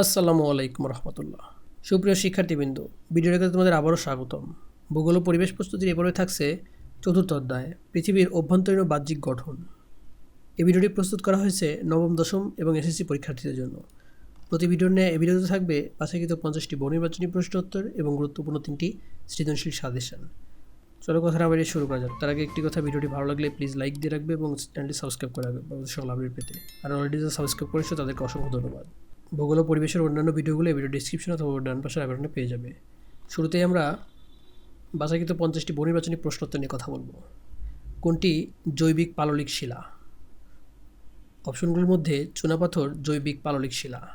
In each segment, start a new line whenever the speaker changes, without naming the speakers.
আসসালামু আলাইকুম রহমতুল্লাহ। সুপ্রিয় শিক্ষার্থীবৃন্দ, ভিডিওটাতে তোমাদের আবারও স্বাগতম। ভূগোল পরিবেশ প্রস্তুতির এরপরে থাকছে চতুর্থ অধ্যায়, পৃথিবীর অভ্যন্তরীণ ও বাহ্যিক গঠন। এই ভিডিওটি প্রস্তুত করা হয়েছে নবম, দশম এবং এসএসসি পরীক্ষার্থীদের জন্য। প্রতি ভিডিওর ন্যায় এই ভিডিওতে থাকবে বাছাইকৃত পঞ্চাশটি বহুনির্বাচনী প্রশ্ন উত্তর এবং গুরুত্বপূর্ণ তিনটি সৃজনশীল সাজেশন। চলো কথা বাড়িয়ে শুরু করা যাক। তার আগে একটি কথা, ভিডিওটি ভালো লাগলে প্লিজ লাইক দিয়ে রাখবে এবং চ্যানেলটি সাবস্ক্রাইব করে রাখবে। সকল আপডেট পেতে। আর অলরেডি যারা সাবস্ক্রাইব করেছ, তাদেরকে অসংখ্য ধন্যবাদ। ভূগোল পরিবেশের অন্যান্য ভিডিওগুলো এই ভিডিও ডিসক্রিপশন অথবা ডান পাশের আইবাটনে পেয়ে যাবে। শুরুতেই আমরা বাছাইকৃত পঞ্চাশটি বহুনির্বাচনী প্রশ্নোত্তর নিয়ে কথা বলব। কোনটি? জৈবিক পাললিক শিলা। অপশনগুলোর মধ্যে চুনাপাথর, জৈবিক পাললিক শিলা।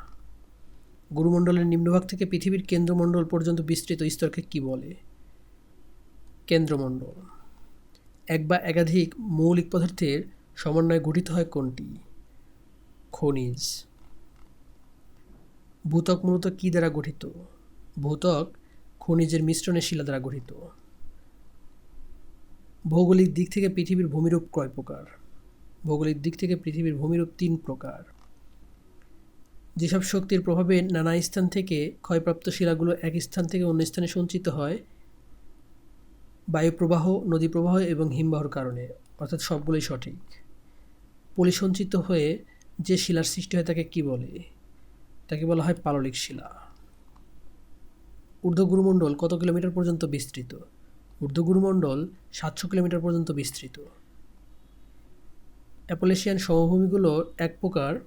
গুরুমণ্ডলের নিম্নভাগ থেকে পৃথিবীর কেন্দ্রমণ্ডল পর্যন্ত বিস্তৃত স্তরকে কী বলে? কেন্দ্রমণ্ডল। এক বা একাধিক মৌলিক পদার্থের সমন্বয়ে গঠিত হয় কোনটি? খনিজ। ভূত্বক মূলত কী দ্বারা গঠিত? ভূত্বক খনিজের মিশ্রণে শিলা দ্বারা গঠিত। ভৌগোলিক দিক থেকে পৃথিবীর ভূমিরূপ কয় প্রকার? ভৌগোলিক দিক থেকে পৃথিবীর ভূমিরূপ তিন প্রকার। যেসব শক্তির প্রভাবে নানা স্থান থেকে ক্ষয়প্রাপ্ত শিলাগুলো এক স্থান থেকে অন্য স্থানে সঞ্চিত হয়, বায়ুপ্রবাহ নদী প্রবাহ এবং হিমবাহর কারণে, অর্থাৎ সবগুলোই সঠিক। পলিসঞ্চিত হয়ে যে শিলার সৃষ্টি হয় তাকে কী বলে? তাকে বলা হয় পাললিক শিলা। ঊর্ধ্বগুরুমণ্ডল কত কিলোমিটার পর্যন্ত বিস্তৃত? ঊর্ধ্বগুরুমণ্ডল সাতশো কিলোমিটার পর্যন্ত বিস্তৃত। অ্যাপোলেশিয়ান সমভূমিগুলো এক প্রকার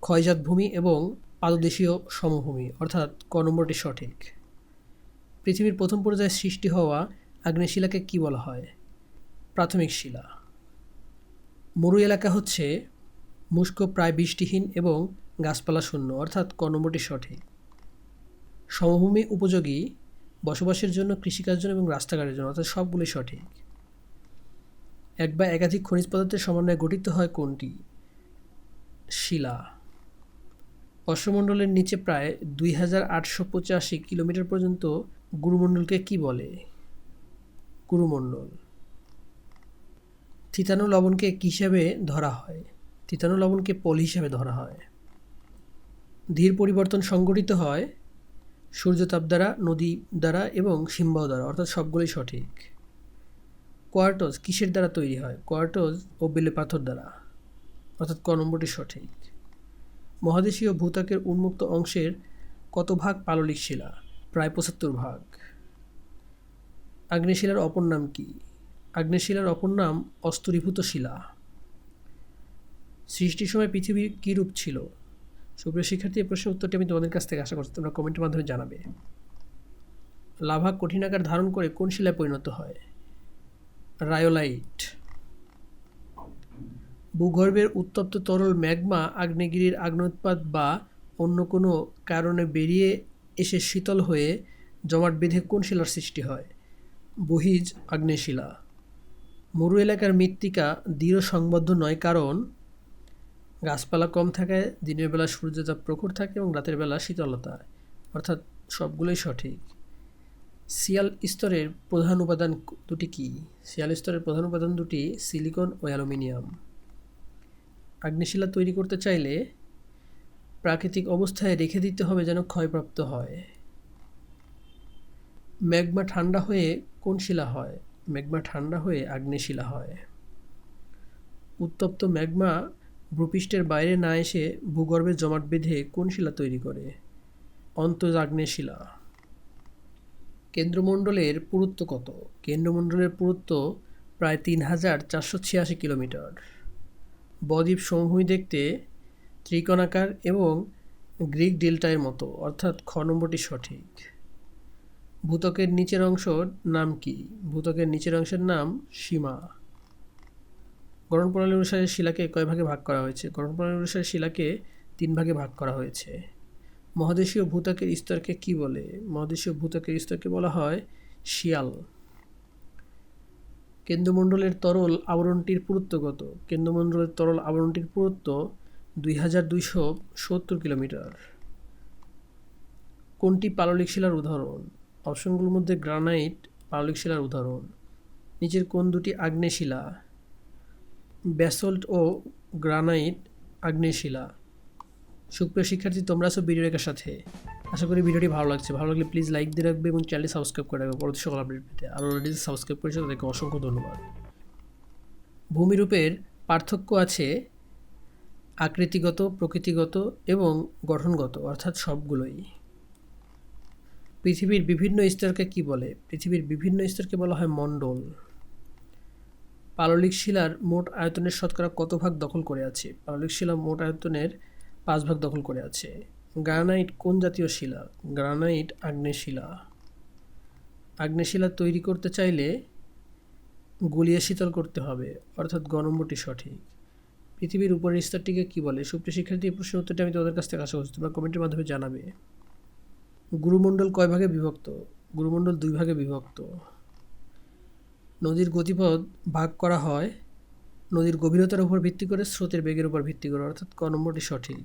ক্ষয়জাত ভূমি এবং পাদদেশীয় সমভূমি, অর্থাৎ ক নম্বরটি সঠিক। পৃথিবীর প্রথম পর্যায়ে সৃষ্টি হওয়া আগ্নেয়শিলাকে কী বলা হয়? প্রাথমিক শিলা। মরু এলাকা হচ্ছে মুস্ক প্রায় বৃষ্টিহীন এবং গাছপালা শূন্য, অর্থাৎ ক নম্বরটি সঠিক সমভূমি উপযোগী বসবাসের জন্য কৃষিকাজ জন্য এবং রাস্তাঘাটের জন্য, অর্থাৎ সবগুলি সঠিক। এক বা একাধিক খনিজ পদার্থের সমন্বয়ে গঠিত হয় কোনটি? শিলা। অশ্বমণ্ডলের নিচে প্রায় দুই হাজার আটশো পঁচাশি কিলোমিটার পর্যন্ত গুরুমণ্ডলকে কি বলে? গুরুমণ্ডল। থিতানো লবণকে কী হিসাবে ধরা হয়? থিতানো লবণকে পলি হিসাবে ধরা হয়। ধীর পরিবর্তন সংঘটিত হয় সূর্যতাপ দ্বারা, নদী দ্বারা এবং সিম্বাহ দ্বারা, অর্থাৎ সবগুলোই সঠিক। কোয়ার্টোজ কিসের দ্বারা তৈরি হয়? কোয়ার্টোজ ও বেলে পাথর দ্বারা, অর্থাৎ ক নম্বরটি সঠিক। মহাদেশীয় ভূতাকের উন্মুক্ত অংশের কত ভাগ পাললিক শিলা? প্রায় পঁচাত্তর ভাগ। আগ্নেয়শিলার অপর নাম কি? আগ্নেয়শিলার অপর নাম অস্তরীভূত শিলা। সৃষ্টির সময় পৃথিবীর কী রূপ ছিল? সুপ্রিয় শিক্ষার্থী এই প্রশ্নের উত্তরটি আমি তোমাদের কাছ থেকে আশা করছি তোমরা কমেন্টের মাধ্যমে জানাবে। লাভা কঠিন আকার ধারণ করে কোন শিলায় পরিণত হয়? রায়োলাইট। ভূগর্ভের উত্তপ্ত তরল ম্যাগমা আগ্নেয়গিরির আগ্নোৎপাত বা অন্য কোনো কারণে বেরিয়ে এসে শীতল হয়ে জমাট বেঁধে কোন শিলার সৃষ্টি হয়? বহিজ আগ্নেয়শিলা মরু এলাকার মৃত্তিকা দৃঢ় সংবদ্ধ নয় কারণ গাছপালা কম থাকায় দিনের বেলা সূর্যতাপ প্রখর থাকে এবং রাতের বেলা শীতলতা অর্থাৎ সবগুলোই সঠিক। সিয়াল স্তরের প্রধান উপাদান দুটি কী? সিয়াল স্তরের প্রধান উপাদান দুটি সিলিকন ও অ্যালুমিনিয়াম। আগ্নেশিলা তৈরি করতে চাইলে প্রাকৃতিক অবস্থায় রেখে দিতে হবে যেন ক্ষয়প্রাপ্ত হয়। ম্যাগমা ঠান্ডা হয়ে কোন শিলা হয়? ম্যাগমা ঠান্ডা হয়ে আগ্নেশিলা হয়। উত্তপ্ত ম্যাগমা ভূপৃষ্ঠের বাইরে না এসে ভূগর্ভে জমাট বেঁধে কোন শিলা তৈরি করে? অন্তর্জাগ্নেয় শিলা। কেন্দ্রমণ্ডলের পুরুত্ব কত? কেন্দ্রমণ্ডলের পুরুত্ব প্রায় তিন হাজার চারশো ছিয়াশি কিলোমিটার। বদ্বীপ সমভূমি দেখতে ত্রিকোণাকার এবং গ্রিক ডেল্টায়ের মতো, অর্থাৎ খ নম্বরটি সঠিক। ভূতকের নিচের অংশ নাম কি? ভূতকের নিচের অংশের নাম সীমা। গঠন প্রণালী অনুসারে শিলাকে কয় ভাগে ভাগ করা হয়েছে? গঠন প্রণালী অনুসারে শিলাকে তিন ভাগে ভাগ করা হয়েছে। মহাদেশীয় ভূতাকের স্তরকে কি বলে? মহাদেশীয় ভূতাকের স্তরকে বলা হয় শিয়াল। কেন্দ্রমণ্ডলের তরল আবরণটির পুরুত্ব কত কেন্দ্রমণ্ডলের তরল আবরণটির পুরুত্ব দুই হাজার দুইশো সত্তর কিলোমিটার। কোনটি পাললিক শিলার উদাহরণ? অপশনগুলোর মধ্যে গ্রানাইট পাললিক শিলার উদাহরণ। নিচের কোন দুটি আগ্নেয় শিলা? ব্যাসল্ট ও গ্রানাইট আগ্নেয় শিলা সুপ্রিয় শিক্ষার্থী, তোমরা আছো ভিডিও রেখার সাথে। আশা করি ভিডিওটি ভালো লাগছে। ভালো লাগলে প্লিজ লাইক দিয়ে রাখবে এবং চ্যানেলটি সাবস্ক্রাইব করে রাখবে। পরবর্তী সকল আপডেট পেতে। আর অলরেডি সাবস্ক্রাইব করেছে, তাদেরকে অসংখ্য ধন্যবাদ। ভূমিরূপের পার্থক্য আছে আকৃতিগত, প্রকৃতিগত এবং গঠনগত, অর্থাৎ সবগুলোই। পৃথিবীর বিভিন্ন স্তরকে কি বলে? পৃথিবীর বিভিন্ন স্তরকে বলা হয় মণ্ডল। পাললিক শিলার মোট আয়তনের শতকরা কত ভাগ দখল করে আছে? পাললিক শিলা মোট আয়তনের পাঁচ ভাগ দখল করে আছে। গ্রানাইট কোন জাতীয় শিলা? গ্রানাইট আগ্নেয় শিলা আগ্নেয় শিলা তৈরি করতে চাইলে গুলিয়ে শীতল করতে হবে, অর্থাৎ গ নম্বরটি সঠিক। পৃথিবীর উপরের স্তরটিকে কী বলে? সুপ্রিয় শিক্ষার্থী প্রশ্নের উত্তরটি আমি তোমাদের কাছ থেকে আশা করছি, তোমরা কমেন্টের মাধ্যমে জানাবে। গুরুমণ্ডল কয় ভাগে বিভক্ত? গুরুমণ্ডল দুই ভাগে বিভক্ত। নদীর গতিপথ ভাগ করা হয় নদীর গভীরতার উপর ভিত্তি করে, স্রোতের বেগের উপর ভিত্তি করে। অর্থাৎ ক নম্বরটি সঠিক।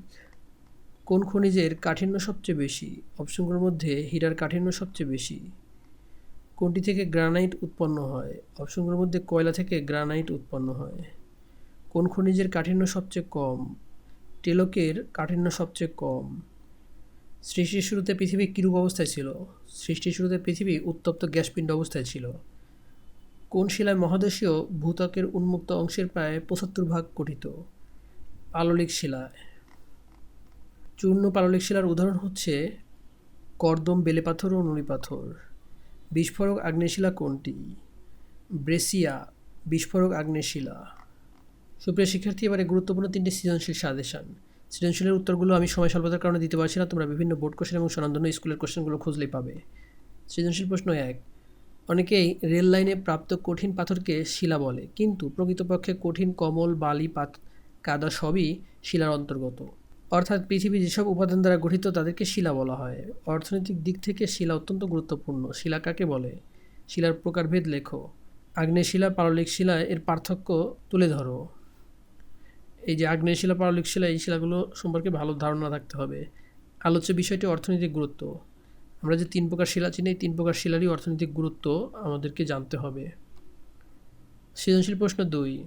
কোন খনিজের কাঠিন্য সবচেয়ে বেশি? অপশনগুলোর মধ্যে হীরার কাঠিন্য সবচেয়ে বেশি। কোনটি থেকে গ্রানাইট উৎপন্ন হয়? অপশনগুলোর মধ্যে কয়লা থেকে গ্রানাইট উৎপন্ন হয়। কোন খনিজের কাঠিন্য সবচেয়ে কম? টেলকের কাঠিন্য সবচেয়ে কম। সৃষ্টির শুরুতে পৃথিবী কিরূপ অবস্থায় ছিল? সৃষ্টির শুরুতে পৃথিবী উত্তপ্ত গ্যাসপিণ্ড অবস্থায় ছিল। কোন শিলায় মহাদেশীয় ভূত্বকের উন্মুক্ত অংশের প্রায় পঁচাত্তর ভাগ গঠিত? পাললিক শিলায় চূর্ণ পাললিক শিলার উদাহরণ হচ্ছে কর্দম বেলে পাথর ও নুড়ি পাথর। বিস্ফোরক আগ্নেয়শিলা কোনটি? ব্রেসিয়া, বিস্ফোরক আগ্নেয়শিলা সুপ্রিয় শিক্ষার্থী, এবারে গুরুত্বপূর্ণ তিনটি সৃজনশীল সাজেশন। সৃজনশীলের উত্তরগুলো আমি সময় স্বল্পতার কারণে দিতে পারছি না, তোমরা বিভিন্ন বোর্ড কোশ্চেন এবং স্বনামধন্য স্কুলের কোশ্চেনগুলো খুঁজলেই পাবে। সৃজনশীল প্রশ্ন এক অনেকেই রেল লাইনে প্রাপ্ত কঠিন পাথরকে শিলা বলে, কিন্তু প্রকৃতপক্ষে কঠিন কমল, বালি, পাত, কাদা সবই শিলার অন্তর্গত। অর্থাৎ পৃথিবী যেসব উপাদান দ্বারা গঠিত তাদেরকে শিলা বলা হয়। অর্থনৈতিক দিক থেকে শিলা অত্যন্ত গুরুত্বপূর্ণ। শিলা কাকে বলে? শিলার প্রকারভেদ লেখো। আগ্নেয় শিলা পারলিক শিলা, এর পার্থক্য তুলে ধরো। এই যে আগ্নেয় শিলা পারলিক শিলা, এই শিলাগুলো সম্পর্কে ভালো ধারণা রাখতে হবে। আলোচ্য বিষয়টি অর্থনৈতিক গুরুত্ব। আমরা যে তিন প্রকার শিলা চিনি, তিন প্রকার শিলারই অর্থনৈতিক গুরুত্ব আমাদেরকে জানতে হবে। সৃজনশীল প্রশ্ন দুই,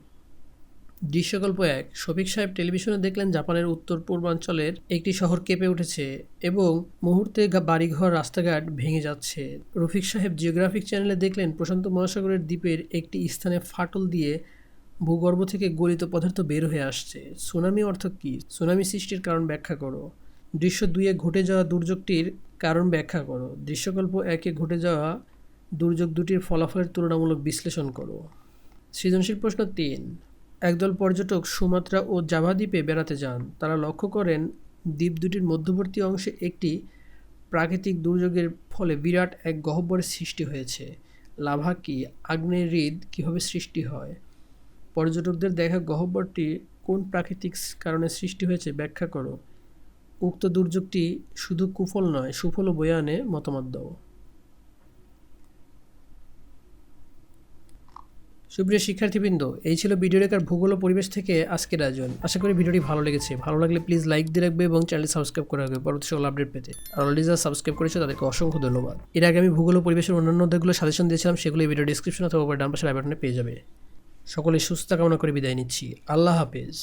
দৃশ্যকল্প এক, শফিক সাহেব টেলিভিশনে দেখলেন জাপানের উত্তর পূর্বাঞ্চলের একটি শহর কেঁপে উঠেছে এবং মুহূর্তে বাড়িঘর, রাস্তাঘাট ভেঙে যাচ্ছে। রফিক সাহেব জিওগ্রাফিক চ্যানেলে দেখলেন প্রশান্ত মহাসাগরের দ্বীপের একটি স্থানে ফাটল দিয়ে ভূগর্ভ থেকে গলিত পদার্থ বের হয়ে আসছে। সুনামি অর্থ কী? সুনামি সৃষ্টির কারণ ব্যাখ্যা করো। দৃশ্য দুইয়ে ঘটে যাওয়া দুর্যোগটির কারণ ব্যাখ্যা করো। দৃশ্যকল্প একে ঘটে যাওয়া দুর্যোগ দুটির ফলাফলের তুলনামূলক বিশ্লেষণ করো। সৃজনশীল প্রশ্ন তিন, একদল পর্যটক সুমাত্রা ও জাভা দ্বীপে বেড়াতে যান। তারা লক্ষ্য করেন, দ্বীপ দুটির মধ্যবর্তী অংশে একটি প্রাকৃতিক দুর্যোগের ফলে বিরাট এক গহ্বরের সৃষ্টি হয়েছে। লাভা কি, আগ্নেয় হৃদ কীভাবে সৃষ্টি হয়? পর্যটকদের দেখা গহ্বরটি কোন প্রাকৃতিক কারণে সৃষ্টি হয়েছে ব্যাখ্যা করো। উক্ত দুর্যোগটি শুধু কুফল নয় সুফলও বয়ে আনে মতামত দাও সুপ্রিয় শিক্ষার্থীবৃন্দ, এই ছিল ভিডিও রেখার ভূগোল পরিবেশ থেকে আজকের আয়োজন। আশা করি ভিডিওটি ভালো লেগেছে। ভালো লাগলে প্লিজ লাইক দিয়ে রাখবে এবং চ্যানেল সাবস্ক্রাইব করে রাখবে। পরবর্তী সকল আপডেট পেতে। আর অলরেডি যারা সাবস্ক্রাইব করেছে, তাদেরকে অসংখ্য ধন্যবাদ। এর আগে আমি ভূগোল পরিবেশের অন্যান্য অধ্যায়গুলো সাজেশন দিয়েছিলাম, সেগুলো ভিডিও ডিসক্রিপশন অথবা ডান পাশের আই পেয়ে যাবে। সকলে সুস্থ কামনা করে বিদায় নিচ্ছি। আল্লাহ হাফেজ।